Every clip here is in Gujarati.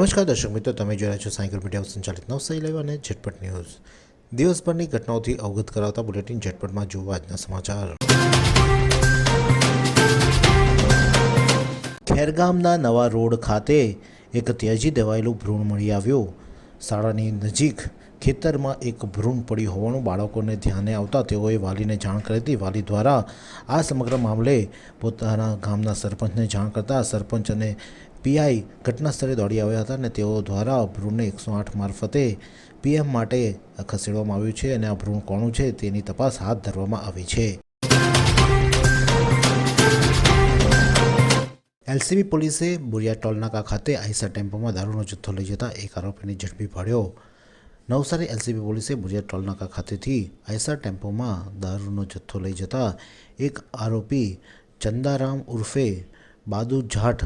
નમસ્કાર, દર્શક મિત્રો. તમે રહ્યા છો સાયકલ મીડિયા, સંચાલિત નવસારી લાઈવ અને ઝટપટ ન્યૂઝ. દિવસભરની ઘટનાઓથી અવગત કરાવતા બુલેટિન ઝટપટમાં જોવા આજના સમાચાર. ખેરગામના નવા રોડ ખાતે એક ત્યજી દેવાયેલું ભ્રૂણ મળી આવ્યું. શાળાની નજીક ખેતરમાં એક ભ્રૂણ પડ્યું હોવાનું બાળકોને ધ્યાને આવતા તેઓએ વાલીને જાણ કરી હતી. વાલી દ્વારા આ સમગ્ર મામલે પોતાના ગામના સરપંચને જાણ કરતા સરપંચ અને પીઆઈ ઘટના સ્થળે દોડી આવ્યા હતા અને તેઓ દ્વારા ભ્રૂણને એકસો આઠ મારફતે પીએમ માટે ખસેડવામાં આવ્યું છે અને આ ભ્રૂણ કોણું છે તેની તપાસ હાથ ધરવામાં આવી છે. એલસીબી પોલીસે બુરિયા ટોલનાકા ખાતે આઈસા ટેમ્પોમાં દારૂનો જથ્થો લઈ જતા એક આરોપીને ઝડપી પાડ્યો. નવસારી એલસીબી પોલીસે ભુજિયા ટોલનાકા ખાતેથી આઈસર ટેમ્પોમાં દારૂનો જથ્થો લઈ જતા એક આરોપી ચંદારામ ઉર્ફે બાદુ જાટ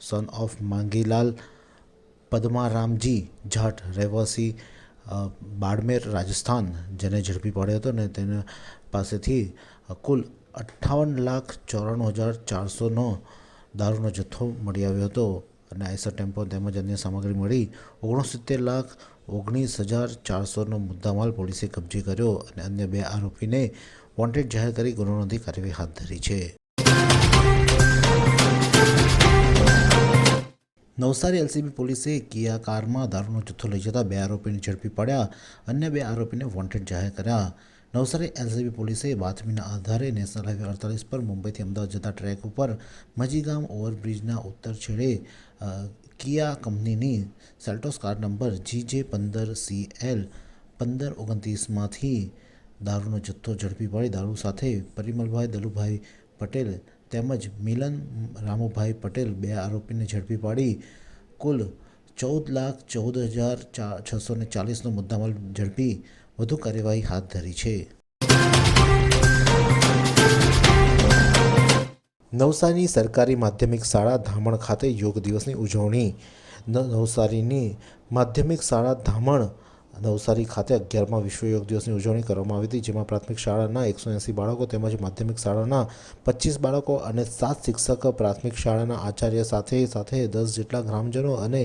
સન ઓફ માંગીલાલ પદ્મારામજી જાટ રહેવાસી બાડમેર, રાજસ્થાન. જેને ઝડપી પાડ્યો હતો અને તેના પાસેથી કુલ અઠ્ઠાવન લાખ ચોરાણું હજાર ચારસોનો દારૂનો જથ્થો મળી આવ્યો હતો અને આઈસર ટેમ્પો તેમજ અન્ય સામગ્રી મળી ઓગણસિત્તેર લાખ ઓગણીસ હજાર ચારસોનો મુદ્દામાલ પોલીસે કબજે કર્યો અને અન્ય બે આરોપીને વોન્ટેડ જાહેર કરી ગુનો નોંધી કાર્યવાહી હાથ ધરી છે. નવસારી એલસીબી પોલીસે કિયા કારમાં દારૂનો જથ્થો લઈ જતા બે આરોપીને ઝડપી પાડ્યા, અન્ય બે આરોપીને વોન્ટેડ જાહેર કર્યા. નવસારી એલસીબી પોલીસે બાતમીના આધારે નેશનલ હાઈવે અડતાલીસ પર મુંબઈથી અમદાવાદ જતા ટ્રેક ઉપર મજીગામ ઓવરબ્રિજના ઉત્તર છેડે અ, કિયા કંપનીની સેલ્ટોસ કાર નંબર જી જે પંદર સી એલ પંદર ઓગણત્રીસમાંથી દારૂનો જથ્થો ઝડપી પાડી દારૂ સાથે પરિમલભાઈ દલુભાઈ પટેલ તેમજ મિલન રામુભાઈ પટેલ બે આરોપીને ઝડપી પાડી કુલ ચૌદ લાખ ચૌદ હજાર ચા છસો ને ચાલીસનો મુદ્દામાલ ઝડપી વધુ કાર્યવાહી હાથ ધરી છે. નવસારીની સરકારી માધ્યમિક શાળા ધામણ ખાતે યોગ દિવસની ઉજવણી. નવસારીની માધ્યમિક શાળા ધામણ નવસારી ખાતે અગિયારમાં વિશ્વ યોગ દિવસની ઉજવણી કરવામાં આવી હતી, જેમાં પ્રાથમિક શાળાના એકસો એંસી બાળકો તેમજ માધ્યમિક શાળાના પચીસ બાળકો અને સાત શિક્ષક પ્રાથમિક શાળાના આચાર્ય સાથે સાથે દસ જેટલા ગ્રામજનો અને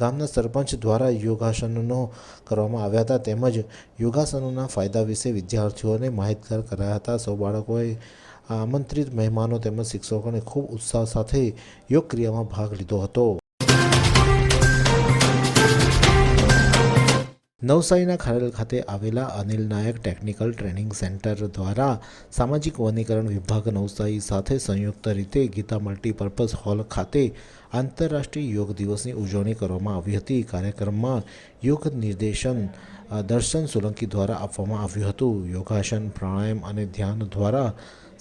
ગામના સરપંચ દ્વારા યોગાસનનો કરવામાં આવ્યા હતા. તેમજ યોગાસનોના ફાયદા વિશે વિદ્યાર્થીઓને માહિતગાર કરાયા હતા. સૌ બાળકોએ આમંત્રિત મહેમાનો તેમજ શિક્ષકોને ખૂબ ઉત્સાહ સાથે યોગ ક્રિયામાં ભાગ લીધો હતો. નવસારીના ખારેલ ખાતે આવેલા Anil Nayak technical training centre દ્વારા સામાજિક વનીકરણ વિભાગ નવસારી સાથે સંયુક્ત રીતે ગીતા મલ્ટીપર્પઝ હોલ ખાતે આંતરરાષ્ટ્રીય યોગ દિવસની ઉજવણી કરવામાં આવી હતી. કાર્યક્રમમાં યોગ નિર્દેશન દર્શન સોલંકી દ્વારા આપવામાં આવ્યું હતું. યોગાસન, પ્રાણાયામ અને ધ્યાન દ્વારા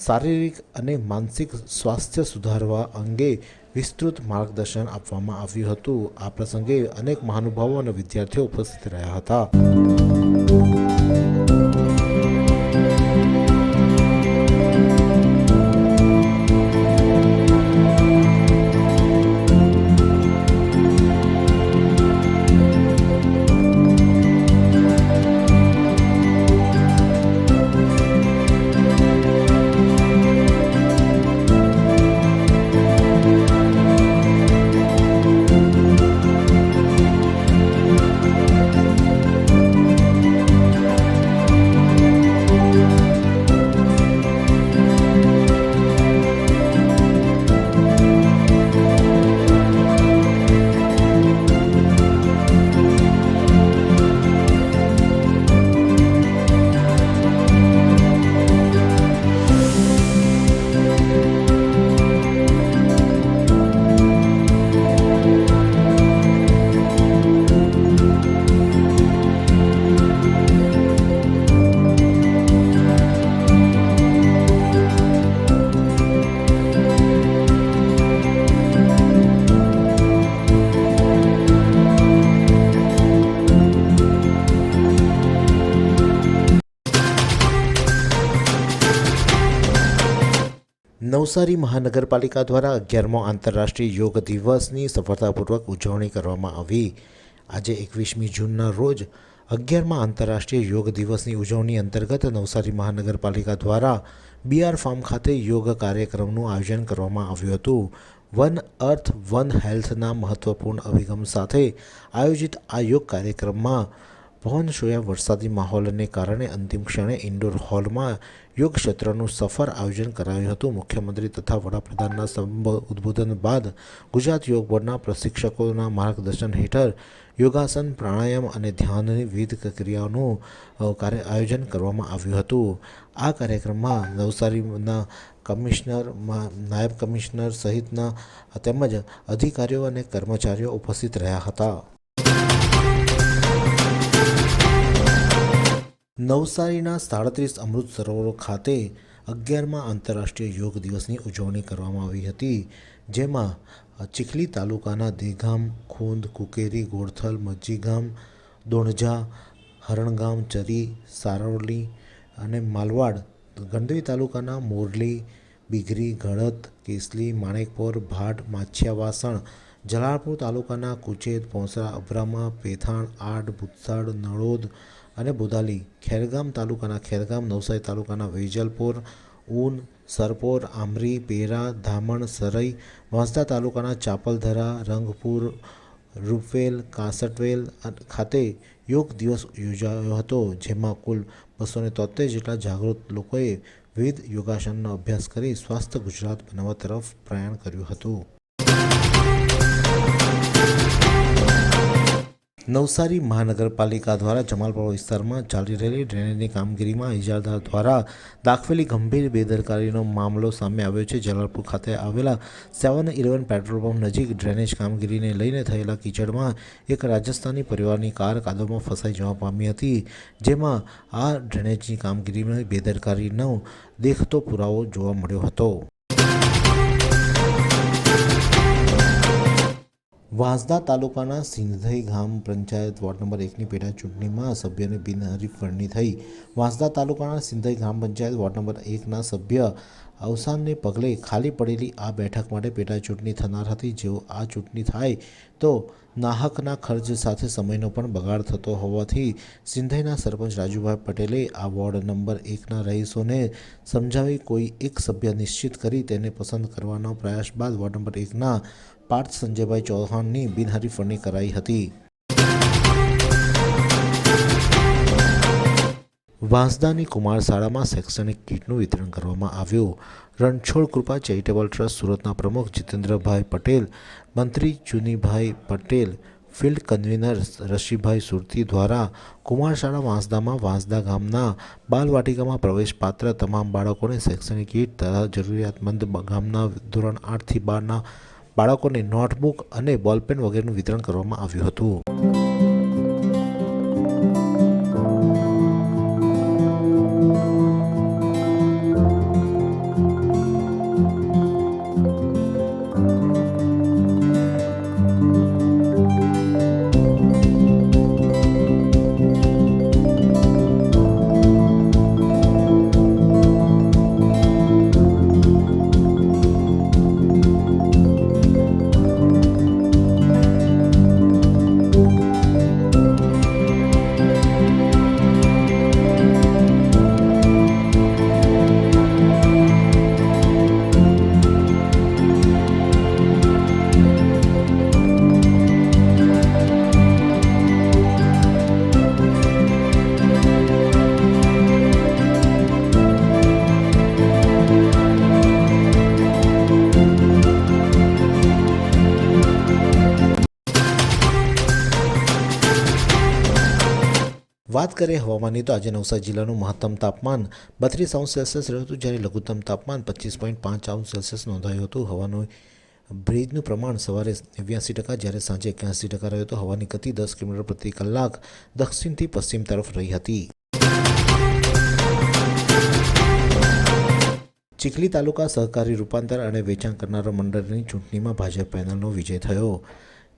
શારીરિક અને માનસિક સ્વાસ્થ્ય સુધારવા અંગે વિસ્તૃત માર્ગદર્શન આપવામાં આવ્યું હતું. આ પ્રસંગે અનેક મહાનુભાવો અને વિદ્યાર્થીઓ ઉપસ્થિત રહ્યા હતા. નવસારી મહાનગરપાલિકા દ્વારા અગિયારમો આંતરરાષ્ટ્રીય યોગ દિવસની સફળતાપૂર્વક ઉજવણી કરવામાં આવી. આજે એકવીસમી જૂનના રોજ અગિયારમાં આંતરરાષ્ટ્રીય યોગ દિવસની ઉજવણી અંતર્ગત નવસારી મહાનગરપાલિકા દ્વારા બીઆર ફાર્મ ખાતે યોગ કાર્યક્રમનું આયોજન કરવામાં આવ્યું હતું. વન અર્થ વન હેલ્થના મહત્વપૂર્ણ અભિગમ સાથે આયોજિત આ યોગ કાર્યક્રમમાં પવન શોયા વરસાદી માહોલને કારણે અંતિમ ક્ષણે ઇન્ડોર હોલમાં યોગ ક્ષેત્રનું સફર આયોજન કરાયું હતું. મુખ્યમંત્રી તથા વડાપ્રધાનના સંબ ઉદ્બોધન બાદ ગુજરાત યોગ બોર્ડના પ્રશિક્ષકોના માર્ગદર્શન હેઠળ યોગાસન, પ્રાણાયામ અને ધ્યાનની વિવિધ ક્રિયાઓનું કાર્ય આયોજન કરવામાં આવ્યું હતું. આ કાર્યક્રમમાં નવસારીના કમિશનરમાં નાયબ કમિશનર સહિતના તેમજ અધિકારીઓ અને કર્મચારીઓ ઉપસ્થિત રહ્યા હતા. નવસારીના સાડત્રીસ અમૃત સરોવરો ખાતે અગિયારમાં આંતરરાષ્ટ્રીય યોગ દિવસની ઉજવણી કરવામાં આવી હતી, જેમાં ચીખલી તાલુકાના દેગામ, ખૂંદ, કુકેરી ગોળથલ મજ્જીગામ, દોણજા, હરણગામ, ચરી સારોલી અને માલવાડ ગંડવી તાલુકાના મોરલી, બિગરી ગળત કેસલી, માણેકપોર, ભાટ, માછિયાવાસણ, જલાલપુર તાલુકાના કુચેત પોંસરા, અભરામા, પેથાણ, આડ, ભૂતસાડ, નળોદ અને બોદાલી, ખેરગામ તાલુકાના ખેરગામ, નવસારી તાલુકાના વેજલપુર ઊન સરપોર, આમરી, પેરા, ધામણ, સરઈ, વાંસદા તાલુકાના ચાપલધરા, રંગપુર, રૂપવેલ, કાસટવેલ ખાતે યોગ દિવસ યોજાયો હતો, જેમાં કુલ બસો ને તોતેર જેટલા જાગૃત લોકોએ વિવિધ યોગાસનનો અભ્યાસ કરી સ્વાસ્થ્ય ગુજરાત બનાવવા તરફ પ્રયાણ કર્યું હતું. નવસારી મહાનગરપાલિકા દ્વારા જમાલપુર વિસ્તારમાં ચાલી રહેલી ડ્રેનેજની કામગીરીમાં ઇજારદાર દ્વારા દાખવેલી ગંભીર બેદરકારીનો મામલો સામે આવ્યો છે. જલાલપુર ખાતે આવેલા સેવન ઇલેવન પેટ્રોલ પંપ નજીક ડ્રેનેજ કામગીરીને લઈને થયેલા કીચડમાં એક રાજસ્થાની પરિવારની કાર કાદવમાં ફસાઈ જવા પામી હતી, જેમાં આ ડ્રેનેજની કામગીરીમાં બેદરકારીનો દેખતો પુરાવો જોવા મળ્યો હતો. વાંસદા તાલુકાના સિંધઈ ગામ પંચાયત વોર્ડ નંબર એકની પેટા ચૂંટણીમાં સભ્યને બિનહરીફ વરણી થઈ. વાંસદા તાલુકાના સિંધઈ ગ્રામ પંચાયત વોર્ડ નંબર એકના સભ્ય અવસાનને પગલે ખાલી પડેલી આ બેઠક માટે પેટા ચૂંટણી થનાર હતી. જેઓ આ ચૂંટણી થાય તો નાહકના ખર્ચ સાથે સમયનો પણ બગાડ થતો હોવાથી સિંધઈના સરપંચ રાજુભાઈ પટેલે આ વોર્ડ નંબર એકના રહીશોને સમજાવી કોઈ એક સભ્ય નિશ્ચિત કરી તેને પસંદ કરવાનો પ્રયાસ બાદ વોર્ડ નંબર એકના પાર્થ સંજયભાઈ ચૌહાણની બિનહરીફળની કરાઈ હતી. વાંસદાની કુમાર શાળામાં શૈક્ષણિક કીટનું વિતરણ કરવામાં આવ્યું. રણછોડ કૃપા ચેરિટેબલ ટ્રસ્ટ સુરતના પ્રમુખ જીતેન્દ્રભાઈ પટેલ, મંત્રી ચુનીભાઈ પટેલ, ફિલ્ડ કન્વીનર રશીભાઈ સુરતી દ્વારા કુમાર શાળા વાંસદામાં વાંસદા ગામના બાલવાટિકામાં પ્રવેશ પાત્ર તમામ બાળકોને શૈક્ષણિક કીટ તથા જરૂરિયાતમંદ ગામના ધોરણ આઠથી બારના બાળકોને નોટબુક અને બોલપેન વગેરેનું વિતરણ કરવામાં આવ્યું હતું. વાત કરીએ હવામાનની, તો આજે નવસારી જિલ્લાનું મહત્તમ તાપમાન બત્રીસ અંશ સેલ્સિયસ રહ્યું હતું, જ્યારે લઘુત્તમ તાપમાન પચીસ પોઈન્ટ પાંચ અંશ સેલ્સિયસ નોંધાયું હતું. હવાનું બ્રિજનું પ્રમાણ સવારે નેવ્યાસી ટકા, જ્યારે સાંજે એક્યાસી ટકા રહ્યું હતું. હવાની ગતિ દસ કિલોમીટર પ્રતિ કલાક દક્ષિણથી પશ્ચિમ તરફ રહી હતી. ચીખલી તાલુકા સહકારી રૂપાંતર અને વેચાણ કરનારા મંડળની ચૂંટણીમાં ભાજપ પેનલનો વિજય થયો.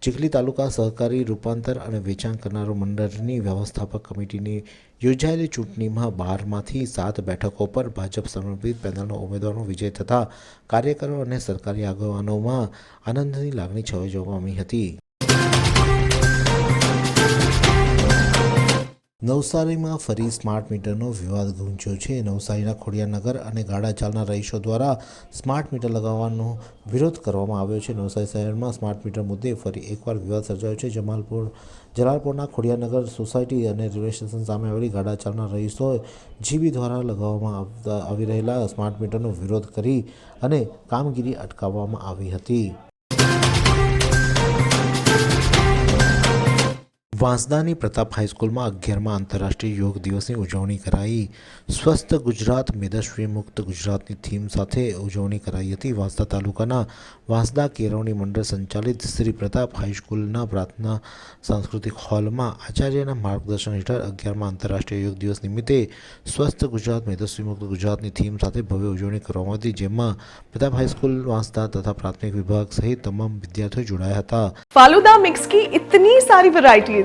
ચીખલી તાલુકા સહકારી રૂપાંતર અને વેચાણ કરનારો મંડળની વ્યવસ્થાપક કમિટીની યોજાયેલી ચૂંટણીમાં બારમાંથી સાત બેઠકો પર ભાજપ સમર્પિત પેનલનો ઉમેદવારનો વિજય થતાં કાર્યકરો અને સરકારી આગેવાનોમાં આનંદની લાગણી છવાઈ જોવા પામી હતી. નવસારીમાં ફરી સ્માર્ટ મીટરનો વિવાદ ગુંજ્યો છે. નવસારીના ખોડિયાનગર અને ગાડા ચાલના રહીશો દ્વારા સ્માર્ટ મીટર લગાવવાનો વિરોધ કરવામાં આવ્યો છે. નવસારી શહેરમાં સ્માર્ટ મીટર મુદ્દે ફરી એકવાર વિવાદ સર્જાયો છે. જમાલપુર, જલાલપુરના ખોડિયાનગર સોસાયટી અને રેલવે સ્ટેશન સામે આવેલી ગાડા ચાલના રહીશોએ જીબી દ્વારા લગાવવામાં આવતા આવી રહેલા સ્માર્ટ મીટરનો વિરોધ કરી અને કામગીરી અટકાવવામાં આવી હતી. વાંસદાની પ્રતાપ હાઈસ્કૂલમાં અગિયારમાં આંતરરાષ્ટ્રીય યોગ દિવસની ઉજવણી કરાઈ. સ્વસ્થ ગુજરાત, મેદસ્વી મુક્ત ગુજરાતની થીમ સાથે ઉજવણી કરાઈ હતી. વાંસદા તાલુકાના વાંસદા કેરવણી મંડળ સંચાલિત શ્રી પ્રતાપ હાઈસ્કૂલના પ્રાર્થના સાંસ્કૃતિક હોલમાં આચાર્યના માર્ગદર્શન હેઠળ અગિયારમાં આંતરરાષ્ટ્રીય યોગ દિવસ નિમિત્તે સ્વસ્થ ગુજરાત, મેદસ્વી મુક્ત ગુજરાતની થીમ સાથે ભવ્ય ઉજવણી કરવામાં હતી, જેમાં પ્રતાપ હાઈસ્કૂલ, વાંસદા તથા પ્રાથમિક વિભાગ સહિત તમામ વિદ્યાર્થીઓ જોડાયા હતા. ફાલુદા મિક્સ કી ઇતની સારી વેરાયટી